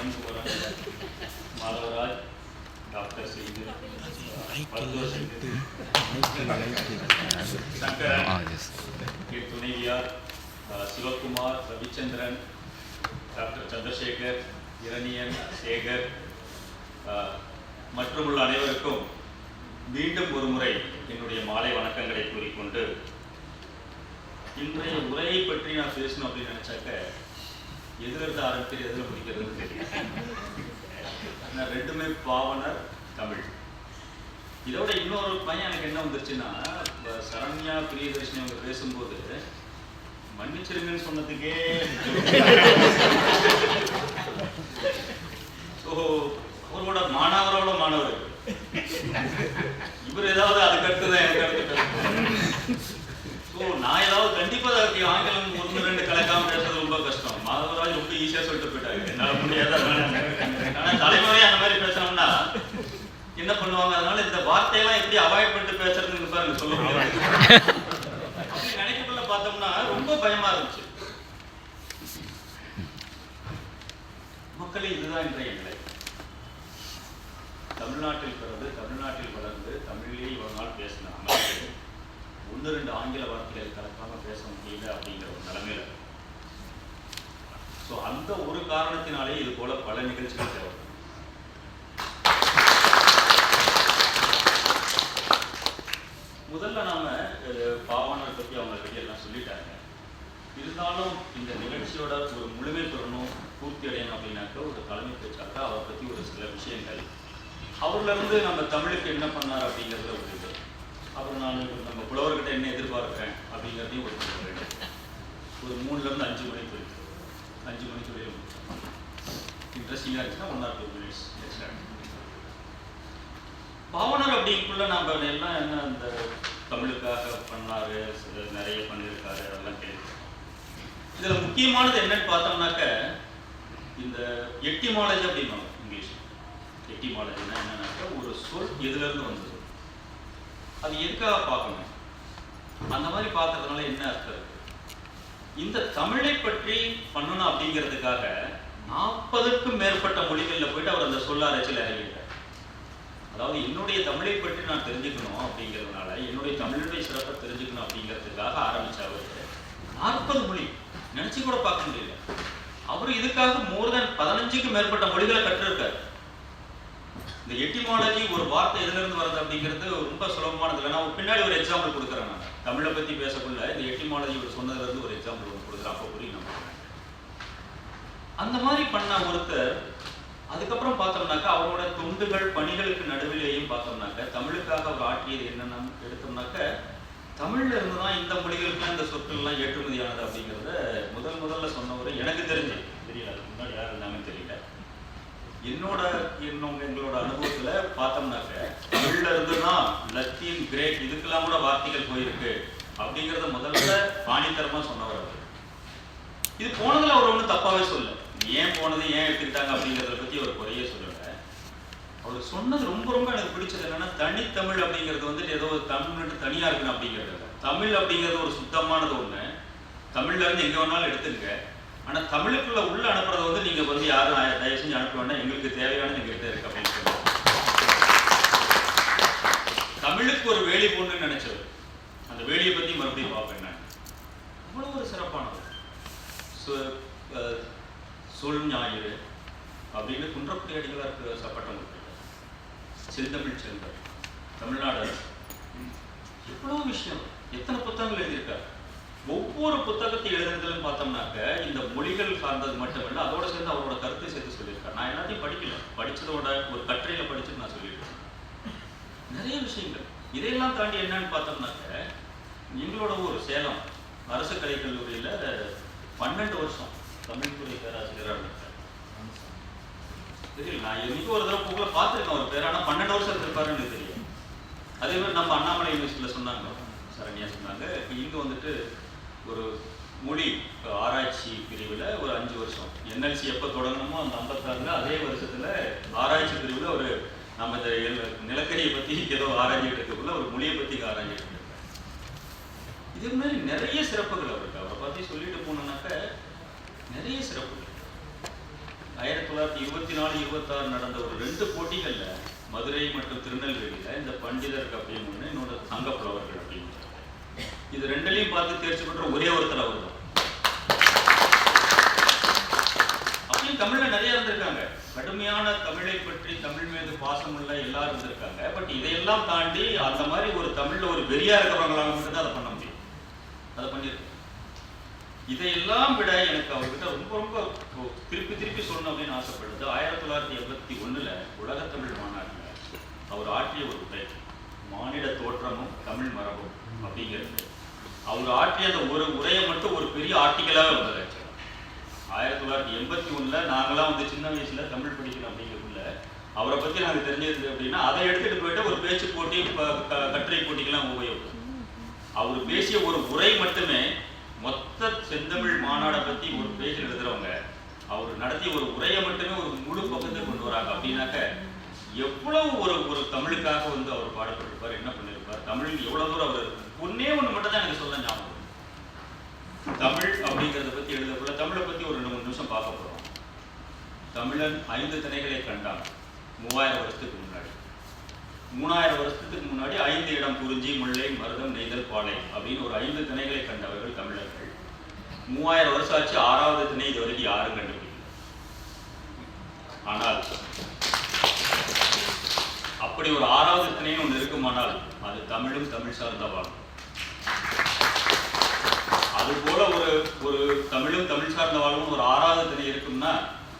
Ilangumaran Madhavaraj doctor செய்து சங்கரன் துணைவியார் Sivakumar Ravichandran doctor Chandrasekar Iraniyan Sekar மற்றும் உள்ள அனைவருக்கும் மீண்டும் ஒரு முறை என்னுடைய மாலை வணக்கங்களை கூறிக்கொண்டு இன்றைய உரையை பற்றி நான் பேசணும் அப்படின்னு நினைச்சாக்க எதுல இருந்து ஆரம்பிக்கிறது எதுல முடிக்கிறதுன்னு தெரியும் ரெண்டுமே பாவனர் தமிழ். இதோட இன்னொரு பையன் எனக்கு என்ன வந்துருச்சுன்னா சரண்யா பிரியதர்ஷினி அவங்க பேசும்போது மன்னிச்சிருங்கன்னு சொன்னதுக்கே ஸோ அவரோட மாணவரோட மாணவர். இவர் ஏதாவது அதுக்கு அடுத்துதான் எனக்கு அடுத்து ஸோ நான் ஏதாவது கண்டிப்பா ஆங்கிலம் ஒன்று ரெண்டு கலக்காம பேசுறது ரொம்ப கஷ்டம் ஈஸியா சொல்லிட்டு போயிட்டாரு. என்னால முடியாத ஆனா தலைமுறை அந்த மாதிரி பேசணும்னா என்ன பண்ணுவாங்க? அதனால இந்த வார்த்தையெல்லாம் எப்படி அவாய்ட் பண்ணிட்டு பேசுறதுன்னு பாருங்க சொல்ல முடியாது அப்படி நினைக்கக்குள்ள பார்த்தோம்னா ரொம்ப பயமா இருந்துச்சு. மக்களே இதுதான் இன்றைய நிலை. தமிழ்நாட்டில் பிறந்து தமிழ்நாட்டில் வளர்ந்து தமிழிலேயே இவ்வளவு நாள் பேசின அமெரிக்கர்கள் ஒன்று ரெண்டு ஆங்கில வார்த்தைகள் கலக்காம பேச முடியல அப்படிங்கிற ஒரு நிலைமையில ஸோ அந்த ஒரு காரணத்தினாலே இது போல பல நிகழ்ச்சிகள் தேவை. முதல்ல நாம பாவானர் பற்றி அவங்களை அவங்க எல்லாம் சொல்லிட்டாங்க. இருந்தாலும் இந்த நிகழ்ச்சியோட ஒரு முழுமை பெறணும் பூர்த்தி அடையணும் அப்படின்னாக்க ஒரு தலைமை பேச்சாக்க அவரை பற்றி ஒரு சில விஷயங்கள். அவர்லேருந்து நம்ம தமிழுக்கு என்ன பண்ணார் அப்படிங்கிறத ஒரு இது. அப்புறம் நான் நம்ம புலவர்கிட்ட என்ன எதிர்பார்க்கிறேன் அப்படிங்கிறதையும் ஒரு ஒரு மூணுலேருந்து அஞ்சு மணி இருக்கு அஞ்சு மணிக்கு வெளியே இன்ட்ரெஸ்டிங்காக இருந்துச்சுன்னா ஒன் ஆர் டூ மினிட்ஸ் பாவனர் அப்படிங்குள்ள நம்ம எல்லாம் என்ன இந்த தமிழுக்காக பண்ணாரு நிறைய பண்ணியிருக்காரு அதெல்லாம் கேள்வி இதுல முக்கியமானது என்னன்னு பார்த்தோம்னாக்க இந்த எட்டிமாலஜி அப்படிம்பாங்க இங்கிலீஷ் எட்டிமாலஜினா என்னன்னாக்க ஒரு சொல் எதுல இருந்து வந்தது அது எதுக்காக பார்க்கணும் அந்த மாதிரி பார்க்கறதுனால என்ன அர்த்தம் இருக்கு இந்த தமிழை பற்றி பண்ணணும் அப்படிங்கிறதுக்காக நாற்பதுக்கும் மேற்பட்ட மொழிகளில் போயிட்டு அவர் அந்த சொல்லாராய்ச்சியில் அரைச்சல் இறங்கிட்டார். அதாவது என்னுடைய தமிழை பற்றி நான் தெரிஞ்சுக்கணும் அப்படிங்கிறதுனால என்னுடைய தமிழுடைய சிறப்பை தெரிஞ்சுக்கணும் அப்படிங்கிறதுக்காக ஆரம்பிச்ச அவர். நாற்பது மொழி. நினச்சி கூட பார்க்க முடியல. அவர் இதுக்காக மோர் தென் பதினஞ்சுக்கும் மேற்பட்ட மொழிகளை கற்றிருக்காரு. இந்த எட்டிமாலஜி ஒரு வார்த்தை எதுல இருந்து வருது அப்படிங்கிறது ரொம்ப சுலபமானது. இல்லை நான் பின்னாடி ஒரு எக்ஸாம்பிள் கொடுக்குறேன் நான் தமிழை பத்தி பேசக்குள்ள இந்த எட்டிமாலஜி ஒரு சொன்னதுல இருந்து ஒரு எக்ஸாம்பிள் ஒன்று கொடுக்குறேன் அப்போ புரியும் அந்த மாதிரி பண்ண ஒருத்தர் அதுக்கப்புறம் பார்த்தோம்னாக்கா அவரோட தொண்டுகள் பணிகளுக்கு நடுவிலேயும் பார்த்தோம்னாக்க தமிழுக்காக அவர் ஆற்றியது என்னென்னு எடுத்தோம்னாக்க தமிழ்ல இருந்து தான் இந்த மொழிகளுக்குலாம் இந்த சொற்கள்லாம் ஏற்றுமதியானது அப்படிங்கிறத முதல் முதல்ல சொன்னவர் எனக்கு தெரிஞ்சு. தெரியல. அதுக்கு முன்னாடி யார் இருந்தாங்கன்னு என்னோட என்னவங்க எங்களோட அனுபவத்துல பார்த்தோம்னாக்க தமிழ்ல இருந்துன்னா லத்தீன் கிரேக் இதுக்கெல்லாம் கூட வார்த்தைகள் போயிருக்கு அப்படிங்கிறத முதல்ல பாணித்தரமா சொன்னவர் அவர். இது போனதுல அவர் ஒன்றும் தப்பாவே சொல்ல ஏன் போனது ஏன் எடுத்துக்கிட்டாங்க அப்படிங்கிறத பத்தி அவர் குறையே சொல்லல. அவர் சொன்னது ரொம்ப ரொம்ப எனக்கு பிடிச்சது என்னன்னா தனித்தமிழ் அப்படிங்கிறது வந்துட்டு ஏதோ ஒரு தமிழ்நாட்டு தனியா இருக்கணும் அப்படிங்கிறது. தமிழ் அப்படிங்கிறது ஒரு சுத்தமானது ஒண்ணு. தமிழ்ல இருந்து எங்க வேணாலும் எடுத்துங்க. ஆனால் தமிழுக்குள்ள உள்ள அனுப்புறத வந்து நீங்க வந்து யாரும் தயவு செஞ்சு அனுப்ப வேண்டாம். எங்களுக்கு தேவையான எங்கள்கிட்ட இருக்கு அப்படின்னு சொல்லுவாங்க தமிழுக்கு ஒரு வேலி போடணும்னு நினைச்சவர். அந்த வேலியை பத்தி மறுபடியும் பார்ப்பேன் நான் அவ்வளவு ஒரு சிறப்பானது. சொல் ஞாயிறு அப்படின்னு குன்றக்குடி அடிகளாருக்கு சப்பட்டம் கொடுத்துருக்காரு செந்தமிழ் செல்வர் தமிழ்நாடு எவ்வளோ எவ்வளவு விஷயம். எத்தனை புத்தகங்கள் எழுதியிருக்காரு? ஒவ்வொரு புத்தகத்தை எழுதுறதுன்னு பார்த்தோம்னாக்க இந்த மொழிகள் சார்ந்தது மட்டுமல்ல அதோட சேர்ந்து அவரோட கருத்தை சேர்த்து சொல்லியிருக்காரு. நான் எல்லாத்தையும் படிக்கல. படித்ததோட ஒரு கட்டுரையில படிச்சுட்டு நான் சொல்லியிருக்கேன். நிறைய விஷயங்கள். இதையெல்லாம் தாண்டி என்னன்னு பார்த்தோம்னாக்க எங்களோட ஊர் சேலம் அரசு கலைக்கல்லூரியில பன்னெண்டு வருஷம் தமிழ் துறை பேராசிரியராக இருந்திருக்காரு. தெரியல நான் என்னைக்கு ஒரு தடவை புகழ பார்த்துருக்கேன் ஒரு பேர். ஆனால் பன்னெண்டு வருஷம் இருந்திருப்பாருன்னு தெரியும் அதே மாதிரி நம்ம அண்ணாமலை யூனிவர்சிட்டியில் சொன்னாங்க. சரண்யா சொன்னாங்க. இங்கே வந்துட்டு ஒரு மொழி ஆராய்ச்சி பிரிவில் ஒரு அஞ்சு வருஷம். என்எல்சி எப்போ தொடங்கணுமோ அந்த ஐம்பத்தாறுல அதே வருஷத்தில் ஆராய்ச்சி பிரிவில் ஒரு நம்ம இந்த நிலக்கரியை பற்றி ஏதோ ஆராய்ச்சிட்டு இருக்கக்குள்ள ஒரு மொழியை பற்றி ஆராய்ச்சிட்டு இருக்கேன் இது மாதிரி நிறைய சிறப்புகள் அவருக்கு. அவரை பற்றி சொல்லிட்டு போனோம்னாக்க நிறைய சிறப்புகள். ஆயிரத்தி தொள்ளாயிரத்தி இருபத்தி நாலு இருபத்தாறு நடந்த ஒரு ரெண்டு போட்டிகள்ல மதுரை மற்றும் திருநெல்வேலியில இந்த பண்டிதர் அப்படின்னு ஒண்ணு இன்னொரு தங்கப்புலவர்கள் அப்படின்னு. இது ரெண்டுலையும் பார்த்து தேர்ச்சி பெற்ற ஒரே ஒருத்தர் அவர் தான். அப்பயும் தமிழ்ல நிறைய இருந்திருக்காங்க. கடுமையான தமிழை பற்றி தமிழ் மீது பாசம் உள்ள எல்லாரும் இருந்திருக்காங்க. பட் இதையெல்லாம் தாண்டி அந்த மாதிரி ஒரு தமிழ்ல ஒரு வெறியா இருக்கிறவங்களால மட்டும்தான் அதை பண்ண முடியும். அதை பண்ணியிருக்கேன் இதையெல்லாம் விட எனக்கு அவர்கிட்ட ரொம்ப ரொம்ப திருப்பி திருப்பி சொல்லணும் அப்படின்னு ஆசைப்படுது. ஆயிரத்தி தொள்ளாயிரத்தி எண்பத்தி ஒண்ணுல உலகத் தமிழ் மாநாட்டில் அவர் ஆற்றிய ஒரு உரை மாநில தோற்றமும் தமிழ் மரபும் அப்படிங்கிறது. அவர் ஆற்றிய அந்த ஒரு உரையை மட்டும் ஒரு பெரிய ஆர்டிக்கலாக இருந்தது ஆயிரத்தி தொள்ளாயிரத்தி எண்பத்தி ஒன்றில் நாங்களாம் வந்து சின்ன வயசில் தமிழ் படிக்கிறோம் அப்படிங்கிறதுல அவரை பற்றி நாங்கள் தெரிஞ்சது அப்படின்னா அதை எடுத்துகிட்டு போயிட்டு ஒரு பேச்சு போட்டி கட்டுரை போட்டிக்கெல்லாம் உபயோகம் அவர் பேசிய ஒரு உரை மட்டுமே மொத்த செந்தமிழ் மாநாடை பற்றி ஒரு பேச்சு எழுதுறவங்க அவர் நடத்திய ஒரு உரையை மட்டுமே ஒரு முழு பக்கத்தை கொண்டு வராங்க. அப்படின்னாக்க எவ்வளவு ஒரு ஒரு தமிழுக்காக வந்து அவர் பாடுபட்டிருப்பார் என்ன பண்ணியிருப்பார் தமிழ் எவ்வளோ தூரம் அவர் ஒன்னே ஒண்ணு மட்டும் தான் எனக்கு சொல்ல ஞாபகம் தமிழ் அப்படிங்கிறத பத்தி எழுதக்குள்ள தமிழை பத்தி ஒரு ரெண்டு மூணு நிமிஷம் பார்க்க போறோம். தமிழன் ஐந்து திணைகளை கண்டான். மூவாயிரம் வருஷத்துக்கு முன்னாடி. மூணாயிரம் வருஷத்துக்கு முன்னாடி ஐந்து இடம் குறிஞ்சி முல்லை மருதம் நெய்தல் பாலை அப்படின்னு ஒரு ஐந்து திணைகளை கண்டவர்கள் தமிழர்கள். மூவாயிரம் வருஷம் ஆச்சு ஆறாவது திணை இது வரைக்கும் யாரும் கண்டுபிடிக்கல. ஆனால் அப்படி ஒரு ஆறாவது திணைன்னு ஒன்று இருக்குமானால் அது தமிழும் தமிழ் சார்ந்த பாடம் அது போல ஒரு ஒரு தமிழும் தமிழ் சார்ந்த வாழ்வும் ஒரு ஆறாவது திணை இருக்கும்னா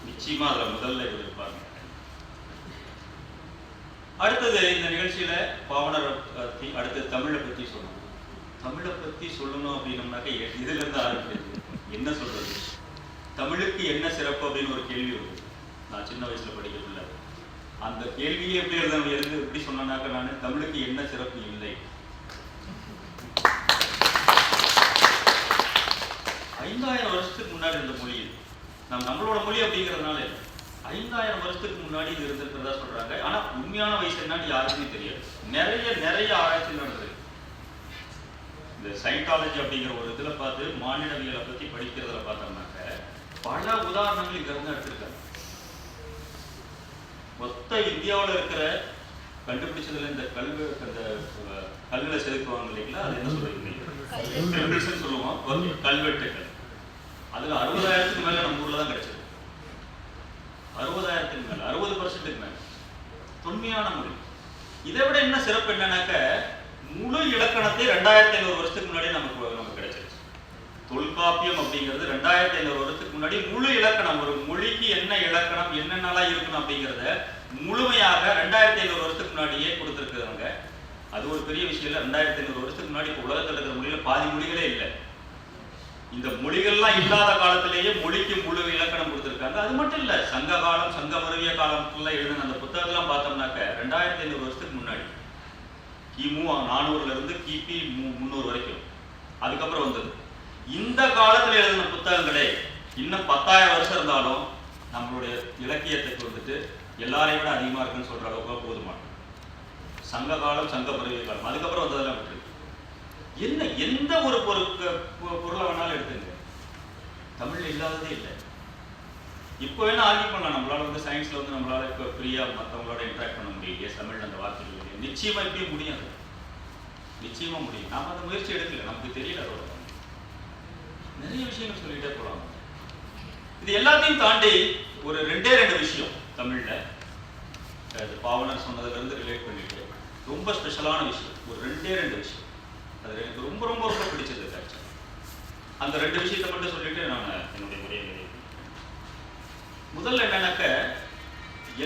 நிச்சயமா அதுல முதல்ல இவர் இருப்பாங்க அடுத்தது இந்த நிகழ்ச்சியில பாவனர் பத்தி அடுத்து தமிழை பத்தி சொல்லணும். தமிழை பத்தி சொல்லணும் அப்படின்னம்னாக்க இதுல இருந்து ஆரம்பிக்கிறது. என்ன சொல்றது? தமிழுக்கு என்ன சிறப்பு அப்படின்னு ஒரு கேள்வி வருது நான் சின்ன வயசுல படிக்கிறதில்ல அந்த கேள்வியை எப்படி எழுத இருந்து எப்படி சொன்னாக்க நான் தமிழுக்கு என்ன சிறப்பு இல்லை? ஐந்தாயிரம் வருஷத்துக்கு முன்னாடி இருந்த மொழி இது. நம்ம நம்மளோட மொழி அப்படிங்கிறதுனால ஐந்தாயிரம் வருஷத்துக்கு முன்னாடி இது இருந்திருக்கிறதா சொல்றாங்க. ஆனா உண்மையான வயசு என்னன்னு யாருக்குமே தெரியாது. நிறைய நிறைய ஆராய்ச்சி நடந்தது. இந்த சைக்காலஜி அப்படிங்கிற ஒரு இதுல பார்த்து மானிடவியலை பத்தி படிக்கிறதுல பார்த்தோம்னாக்க பல உதாரணங்கள் இங்க இருந்து எடுத்திருக்காங்க. மொத்த இந்தியாவுல இருக்கிற கண்டுபிடிச்சதுல இந்த கல்வி அந்த கல்லுல செதுக்குவாங்க இல்லைங்களா? அது என்ன சொல்றீங்க சொல்லுவோம். கல்வெட்டுகள். அதுல அறுபதாயிரத்துக்கு மேல நம்ம ஊர்ல தான் கிடைச்சது. அறுபதாயிரத்துக்கு மேல அறுபது பர்சன்ட்டுக்கு மேல. தொன்மையான மொழி. இதை விட என்ன சிறப்பு என்னன்னாக்க முழு இலக்கணத்தை ரெண்டாயிரத்தி ஐநூறு வருஷத்துக்கு முன்னாடி நமக்கு நமக்கு கிடைச்சிருச்சு. தொல்காப்பியம் அப்படிங்கிறது ரெண்டாயிரத்தி ஐநூறு வருஷத்துக்கு முன்னாடி முழு இலக்கணம் ஒரு மொழிக்கு என்ன இலக்கணம் என்னென்னலாம் இருக்கணும் அப்படிங்கிறத முழுமையாக ரெண்டாயிரத்தி ஐநூறு வருஷத்துக்கு முன்னாடியே கொடுத்துருக்குறாங்க. அது ஒரு பெரிய விஷயம் இல்லை. ரெண்டாயிரத்தி ஐநூறு வருஷத்துக்கு முன்னாடி இப்போ உலகத்தில் இருக்கிற மொழியில் பாதி மொழிகளே இல்லை. இந்த மொழிகள்லாம் இல்லாத காலத்திலேயே மொழிக்கு முழு இலக்கணம் கொடுத்துருக்காங்க. அது மட்டும் இல்லை சங்க காலம் சங்க மருவிய காலத்துல எழுதின அந்த புத்தகத்தெல்லாம் பார்த்தோம்னாக்க ரெண்டாயிரத்தி ஐநூறு வருஷத்துக்கு முன்னாடி கிமு நானூறுல இருந்து கிபி மு- முந்நூறு வரைக்கும். அதுக்கப்புறம் வந்தது. இந்த காலத்துல எழுதின புத்தகங்களே இன்னும் பத்தாயிரம் வருஷம் இருந்தாலும் நம்மளுடைய இலக்கியத்துக்கு வந்துட்டு எல்லாரையும் விட அதிகமா இருக்குன்னு சொல்ற அளவுக்கு போதுமான சங்க காலம் சங்க பருவிய காலம். அதுக்கப்புறம் வந்ததெல்லாம் விட்டுருக்கு என்ன எந்த ஒரு பொருளை வேணாலும் எடுத்துங்க தமிழ் இல்லாததே இல்லை. இப்போ வேணா ஆர்கியூ பண்ணலாம் நம்மளால வந்து சயின்ஸ்ல வந்து நம்மளால இப்போ ஃப்ரீயா மற்றவங்களோட இன்ட்ராக்ட் பண்ண முடியலையே தமிழ் அந்த வார்த்தைகள் இல்லையே நிச்சயமா இப்பயும் முடியாது நிச்சயமா முடியும். நாம அந்த முயற்சி எடுக்கல. நமக்கு தெரியல அதோட. நிறைய விஷயங்கள் சொல்லிட்டே போலாம். இது எல்லாத்தையும் தாண்டி ஒரு ரெண்டே ரெண்டு விஷயம் தமிழ்ல. அது பாவனர் சொன்னதுல இருந்து ரிலேட் பண்ணிட்டு ரொம்ப ஸ்பெஷலான விஷயம். ஒரு ரெண்டே ரெண்டு விஷயம். அது எனக்கு ரொம்ப ரொம்ப ரொம்ப பிடிச்சது அந்த ரெண்டு விஷயத்தை மட்டும் சொல்லிட்டு நான் என்னுடைய உரையை நிறைவு முதல்ல என்னன்னாக்க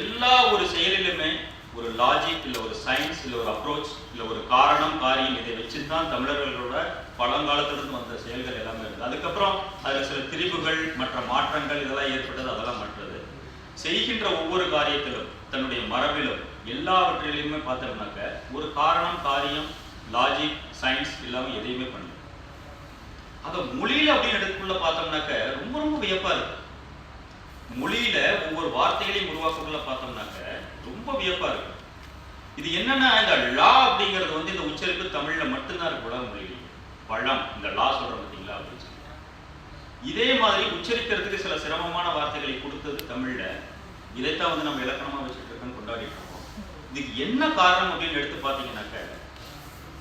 எல்லா ஒரு செயலிலுமே ஒரு லாஜிக் இல்லை ஒரு சயின்ஸ் இல்லை ஒரு அப்ரோச் இல்லை ஒரு காரணம் காரியம் இதை வச்சு தான் தமிழர்களோட பழங்காலத்திலிருந்து வந்த செயல்கள் எல்லாமே இருக்குது அதுக்கப்புறம் அதில் சில திரிவுகள் மற்ற மாற்றங்கள் இதெல்லாம் ஏற்பட்டது அதெல்லாம் மற்றது. செய்கின்ற ஒவ்வொரு காரியத்திலும் தன்னுடைய மரபிலும் எல்லாவற்றிலையுமே பார்த்தோம்னாக்க ஒரு காரணம் காரியம் லாஜிக் சயின்ஸ் இல்லாமல் எதையுமே பண்ணல. அதை மொழியில அப்படின்னு எடுத்துக்குள்ள பார்த்தோம்னாக்க ரொம்ப ரொம்ப வியப்பா இருக்கு. மொழியில ஒவ்வொரு வார்த்தைகளையும் உருவாக்கக்குள்ள பார்த்தோம்னாக்க ரொம்ப வியப்பா இருக்கு. இது என்னன்னா இந்த லா அப்படிங்கிறது வந்து இந்த உச்சரிப்பு தமிழ்ல மட்டும்தான் இருக்கு உலக மொழியில். பழம் இந்த லா சொல்றோம் பார்த்தீங்களா அப்படின்னு சொல்லி. இதே மாதிரி உச்சரிக்கிறதுக்கு சில சிரமமான வார்த்தைகளை கொடுத்தது தமிழ்ல. இதைத்தான் வந்து நம்ம இலக்கணமா வச்சுட்டு இருக்கோம் கொண்டாடிட்டு இருக்கோம். இதுக்கு என்ன காரணம் அப்படின்னு எடுத்து பார்த்தீங்கன்னாக்க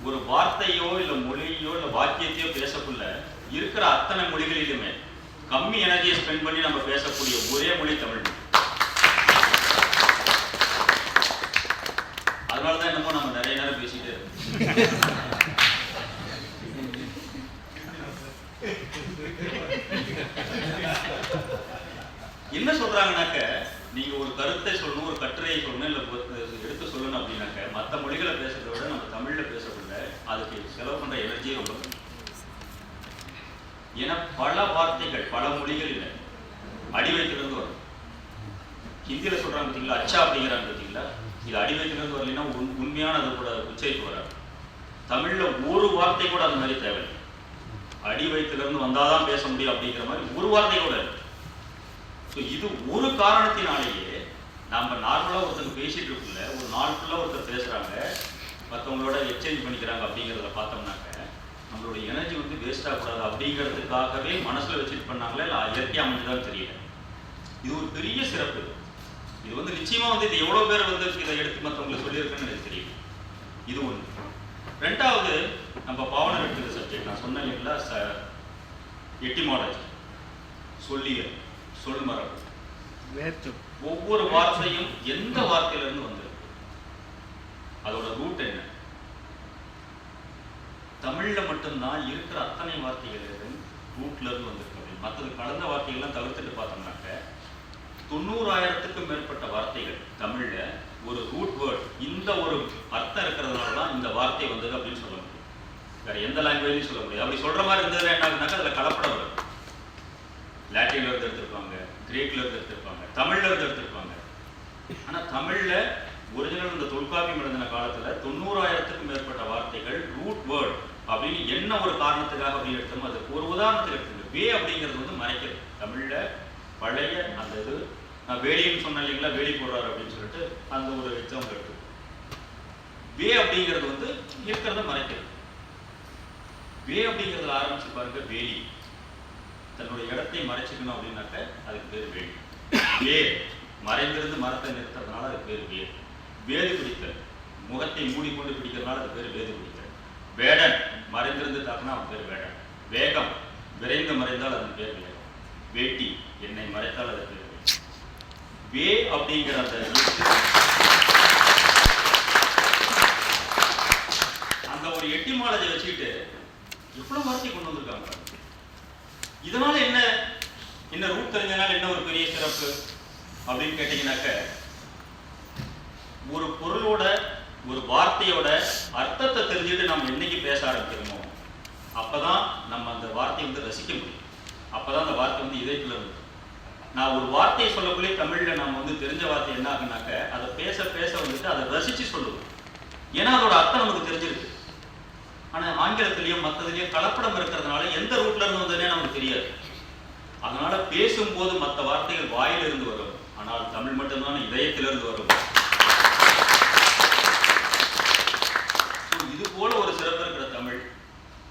ஒரு வார்த்தையோ இல்ல மொழியோ இல்ல வாக்கியத்தையோ பேசக்குள்ள இருக்கிற அத்தனை மொழிகளிலுமே கம்மி எனர்ஜியை ஸ்பெண்ட் பண்ணி நம்ம பேசக்கூடிய ஒரே மொழி தமிழ் அதனால தான் என்னமோ நம்ம நிறைய நேரம் பேசிட்டே இருக்கோம். என்ன சொல்றாங்கனாக்க நீங்க ஒரு கருத்தை சொல்லணும் ஒரு கட்டுரையை சொல்லணும் இல்ல எடுத்து சொல்லணும் அப்படின்னாக்க மற்ற மொழிகளை பேசுறத விட நம்ம தமிழ்ல பேசணும் அதுக்கு செலவு பண்ற எனர்ஜியே ரொம்ப ஏன்னா பல வார்த்தைகள் பல மொழிகள் இல்லை. அடிவயத்திலிருந்து வரும். ஹிந்தியில சொல்றாங்க பார்த்தீங்களா அச்சா அப்படிங்கிறாங்க பார்த்தீங்களா? இது அடிவயத்திலிருந்து வரலைன்னா உண்- உண்மையான அது கூட உச்சரிப்பு வராது. தமிழ்ல ஒரு வார்த்தை கூட அந்த மாதிரி தேவை அடி வயிற்றிலிருந்து வந்தாதான் பேச முடியும் அப்படிங்கிற மாதிரி ஒரு வார்த்தை கூட ஸோ இது ஒரு காரணத்தினாலேயே நம்ம நார்மலாக ஒருத்தங்க பேசிட்டு இருக்குல்ல ஒரு நாள் ஃபுல்லாக ஒருத்தர் பேசுறாங்க மற்றவங்களோட எக்ஸ்சேஞ்ச் பண்ணிக்கிறாங்க அப்படிங்கிறத பார்த்தோம்னாக்க நம்மளோட எனர்ஜி வந்து வேஸ்ட் ஆகக்கூடாது அப்படிங்கிறதுக்காகவே மனசுல வச்சுட்டு பண்ணாங்களா இல்லை இயற்கையாக அமைஞ்சுதான் தெரியல. இது ஒரு பெரிய சிறப்பு. இது வந்து நிச்சயமா வந்து இது எவ்வளவு பேர் வந்து இதை எடுத்து மற்றவங்களுக்கு சொல்லியிருக்குன்னு எனக்கு தெரியும் இது ஒண்ணு. ரெண்டாவது நம்ம பாவனர் எடுத்துக்கிற சப்ஜெக்ட் நான் சொன்னேன் இல்லைங்களா ச எட்டிமாலஜி சொல்லியல் சொல்மரபு வேற்று ஒவ்வொரு வார்த்தையும் எந்த வார்த்தையில இருந்து வந்திருக்கு? அதோட ரூட் என்ன? தமிழ்ல மட்டும்தான் இருக்கிற அத்தனை வார்த்தைகளிலும் ரூட்ல இருந்து வந்திருக்கு அப்படின்னு. மற்றது கலந்த வார்த்தைகள்லாம் தவிர்த்துட்டு பார்த்தோம்னாக்க தொண்ணூறாயிரத்துக்கும் மேற்பட்ட வார்த்தைகள் தமிழ்ல ஒரு ரூட் வேர்ட் இந்த ஒரு அர்த்தம் இருக்கிறதுனால தான் இந்த வார்த்தை வந்தது அப்படின்னு சொல்ல முடியும். வேற எந்த லாங்குவேஜ்லையும் சொல்ல முடியாது. அப்படி சொல்ற மாதிரி இருந்ததுன்னா என்ன அதுல கலப்படம் வரும். லாட்டின்ல இருந்து எடுத்திருப்பாங்க கிரேக்ல இருந்து எடுத்திருப்பாங்க தமிழ்ல இருந்து எடுத்திருப்பாங்க. ஆனா தமிழ்ல ஒரிஜினல் இந்த தொல்காப்பியம் எழுதின காலத்துல தொண்ணூறாயிரத்துக்கும் மேற்பட்ட வார்த்தைகள் ரூட் வேர்ட் அப்படின்னு என்ன ஒரு காரணத்துக்காக அப்படின்னு எடுத்தோமோ அதுக்கு ஒரு உதாரணத்துக்கு எடுத்துங்க வே அப்படிங்கிறது வந்து மறைக்கிறது. தமிழ்ல பழைய அந்த இது நான் வேலின்னு சொன்னேன் இல்லைங்களா வேலி போடுறாரு அப்படின்னு சொல்லிட்டு அந்த ஒரு எக்ஸாம்பிள் எடுத்து. வே அப்படிங்கிறது வந்து இருக்கிறத மறைக்கிறது. வே அப்படிங்கிறதுல ஆரம்பிச்சு பாருங்க வேலி. தன்னுடைய இடத்தை மறைச்சிக்கணும் அப்படின்னாக்க அதுக்கு பேர் வேலி. வே மறைந்திருந்து மரத்தை நிறுத்துறதுனால அதுக்கு பேர் வேர் வேது பிடித்தல். முகத்தை மூடிக்கொண்டு பிடிக்கிறதுனால அது பேர் வேது பிடித்தல். வேடன் மறைந்திருந்து தாக்குனா அவன் பேர் வேடன். வேகம் விரைந்து மறைந்தால் அது பேர் வேகம். வேட்டி என்னை மறைத்தால் அது பேர் வே அப்படிங்கிற அந்த அந்த ஒரு எட்டி மாலஜை வச்சுக்கிட்டு எவ்வளவு வார்த்தை கொண்டு வந்திருக்காங்க இதனால என்ன என்ன ரூட் தெரிஞ்சதுனால என்ன ஒரு பெரிய சிறப்பு அப்படின்னு கேட்டீங்கன்னாக்க ஒரு பொருளோட ஒரு வார்த்தையோட அர்த்தத்தை தெரிஞ்சுட்டு நம்ம என்னைக்கு பேச ஆரம்பிக்கிறோமோ அப்பதான் நம்ம அந்த வார்த்தையை வந்து ரசிக்க முடியும். அப்பதான் அந்த வார்த்தை வந்து இதயத்துல இருந்து நான் ஒரு வார்த்தையை சொல்லக்குள்ளே தமிழ்ல நம்ம வந்து தெரிஞ்ச வார்த்தை என்ன ஆகுனாக்க அதை பேச பேச வந்துட்டு அதை ரசிச்சு சொல்லுவோம். ஏன்னா அதோட அர்த்தம் நமக்கு தெரிஞ்சிருக்கு. ஆனா ஆங்கிலத்திலயும் மற்றதுலயும் கலப்படம் இருக்கிறதுனால எந்த ரூட்ல இருந்து வந்ததுனே நமக்கு தெரியாது. அதனால பேசும்போது மற்ற வார்த்தைகள் வாயிலிருந்து வரும். ஆனால் தமிழ் மட்டும்தான் இதயத்திலிருந்து வரும் So, இது போல ஒரு சிறப்பு இருக்கிற தமிழ்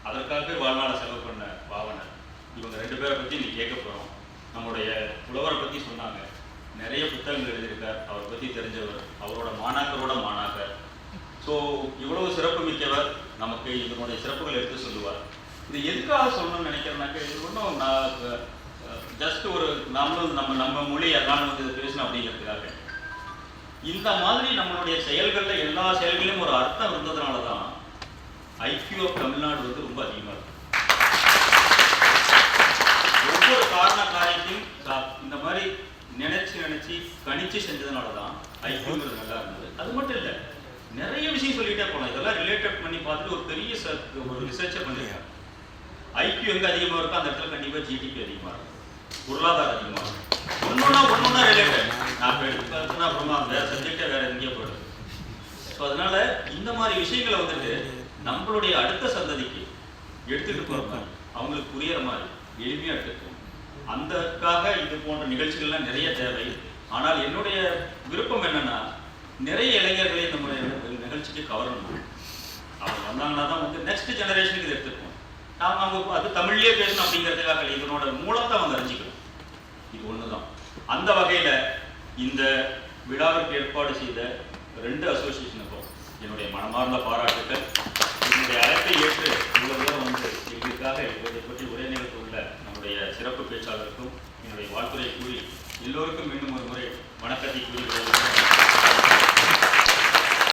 அதற்காகவே வாழ்நாளை செலவு பண்ண பாவனர். இவங்க ரெண்டு பேரை பத்தி நீ கேட்க போறோம். நம்முடைய புலவரை பத்தி சொன்னாங்க. நிறைய புத்தகங்கள் எழுதியிருக்கார். அவரை பத்தி தெரிஞ்சவர். அவரோட மாணாக்கரோட மாணாக்கர். ஸோ இவ்வளவு சிறப்பு மிக்கவர். நமக்கு இதனுடைய சிறப்புகள் எடுத்து சொல்லுவார். இது எதுக்காக சொல்லணும்னு நினைக்கிறேன்னாக்க இது ஒன்றும் நான் ஜஸ்ட் ஒரு நம்மளும் நம்ம நம்ம மொழி எல்லாரும் வந்து இதை பேசணும் அப்படிங்கிறதுக்காக. இந்த மாதிரி நம்மளுடைய செயல்களில் எல்லா செயல்களையும் ஒரு அர்த்தம் இருந்ததுனால தான் ஐக்யூ ஆஃப் தமிழ்நாடு வந்து ரொம்ப அதிகமாக இருக்கும் ஒவ்வொரு காரண காரியத்தையும் இந்த மாதிரி நினைச்சு நினைச்சு கணிச்சு செஞ்சதுனால தான் ஐக்கியூங்கிறது நல்லா இருந்தது. அது மட்டும் இல்லை நிறைய விஷயம் சொல்லிட்டே போகலாம் இதெல்லாம் ரிலேட்டட் பண்ணி பார்த்துட்டு ஒரு பெரிய ச- ஒரு ரிசர்ச்சை பண்ணிருக்காங்க. ஐக்கியூ எங்கே அதிகமாக இருக்கோ அந்த இடத்துல கண்டிப்பாக ஜிடிபி அதிகமாக இருக்கும். பொருளாதாரம் அதிகமாக இருக்கும். ஒன்னொன்னா ஒன்னொன்னா ரிலேட்டட் நான் இப்போ எடுத்து அப்புறமா அந்த சப்ஜெக்டே வேற எங்கேயோ போயிடும். ஸோ அதனால இந்த மாதிரி விஷயங்களை வந்துட்டு நம்மளுடைய அடுத்த சந்ததிக்கு எடுத்துட்டு போற மாதிரி அவங்களுக்கு புரியற மாதிரி எளிமையா எடுத்துட்டு போகணும் அந்தக்காக இது போன்ற நிகழ்ச்சிகள்லாம் நிறைய தேவை. ஆனால் என்னுடைய விருப்பம் என்னன்னா நிறைய இளைஞர்களை நம்முடைய நிகழ்ச்சிக்கு கவரணும். அவங்க வந்தாங்கன்னா தான் வந்து நெக்ஸ்ட் ஜெனரேஷனுக்கு இதை எடுத்துப்போம் நாம அவங்க அது தமிழ்லயே பேசணும் அப்படிங்கிறதுக்காக. இதனோட மூலத்தை அவங்க அறிஞ்சிக்கணும். இது ஒண்ணுதான். அந்த வகையில இந்த விழாவிற்கு ஏற்பாடு செய்த ரெண்டு அசோசியேஷனுக்கும் என்னுடைய மனமார்ந்த பாராட்டுக்கள். என்னுடைய அழைப்பை ஏற்று இவ்வளவு தூரம் வந்து எங்களுக்காக இதை பற்றி உரை நிகழ்த்துள்ள நம்முடைய சிறப்பு பேச்சாளருக்கும் என்னுடைய வாழ்த்துறை கூறி எல்லோருக்கும் மீண்டும் ஒரு முறை வணக்கத்தை கூறி